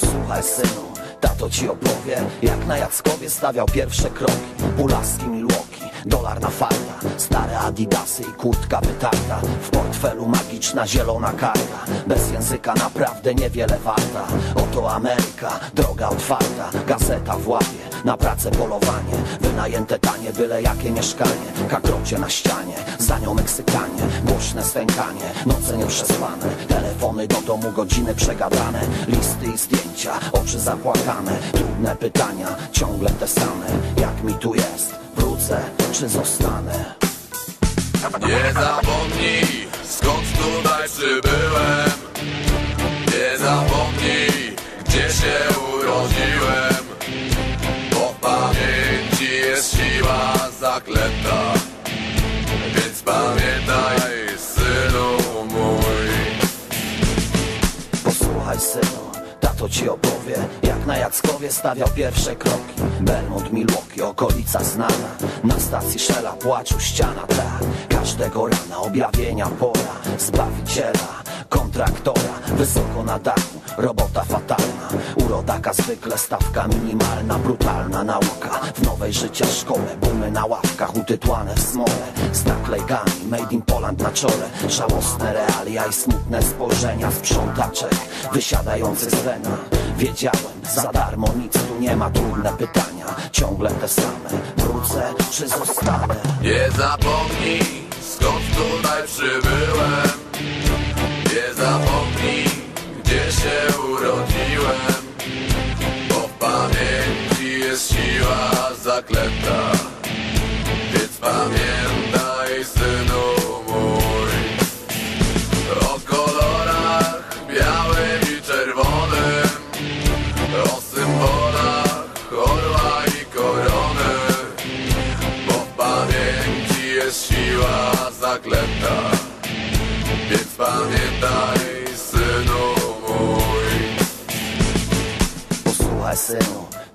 Posłuchaj synu, tato ci opowie Jak na Jackowie stawiał pierwsze kroki. Pulaski Milwaukee, dolar na farta Stare adidasy i kurtka wytarta. W portfelu magiczna zielona karta Bez języka naprawdę niewiele warta. Oto Ameryka, droga otwarta Gazeta w łapie, na pracę polowanie. Wynajęte tanie, byle jakie mieszkanie Kakrocie na ścianie, za nią Meksykanie Głośne stękanie, noce nieprzespane Telefony do domu, godziny przegadane. Listy i zdjęcia, oczy zapłakane. Trudne pytania, ciągle te same. Jak mi tu jest, wrócę czy zostanę? Nie zapomnij, skąd tutaj przybyłem. Nie zapomnij, gdzie się urodziłem synu, tato ci opowie Jak na Jackowie stawiał pierwsze kroki. Belmont, Milwaukee, okolica znana. Na stacji Shella płaczu ściana tak Każdego rana objawienia pora Zbawiciela, kontraktora. Wysoko na dachu, robota fatalna Urodaka zwykle stawka minimalna Brutalna nauka. W nowej życia szkole Bumy na ławkach utytłane w smole. Z naklejkami made in Poland na czole. Żałosne realia i smutne spojrzenia Sprzątaczek wysiadających z wena. Wiedziałem, za darmo nic tu nie ma Trudne pytania, ciągle te same Wrócę czy zostanę? Nie zapomnij, skąd tutaj przybyłem jest siła zaklęta. Więc pamiętaj, synu mój. O kolorach białym i czerwonym. O symbolach orła i korony. Bo w pamięci jest siła zaklęta. Więc pamiętaj, synu mój. Posłuchaj synu,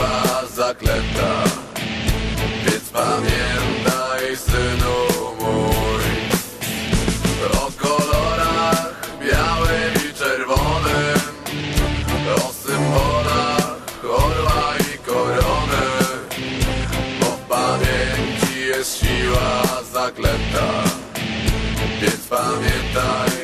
siła zaklęta. Więc pamiętaj, synu mój. O kolorach białym i czerwonym O symbolach orła i korony. Bo w pamięci jest siła zaklęta. Więc pamiętaj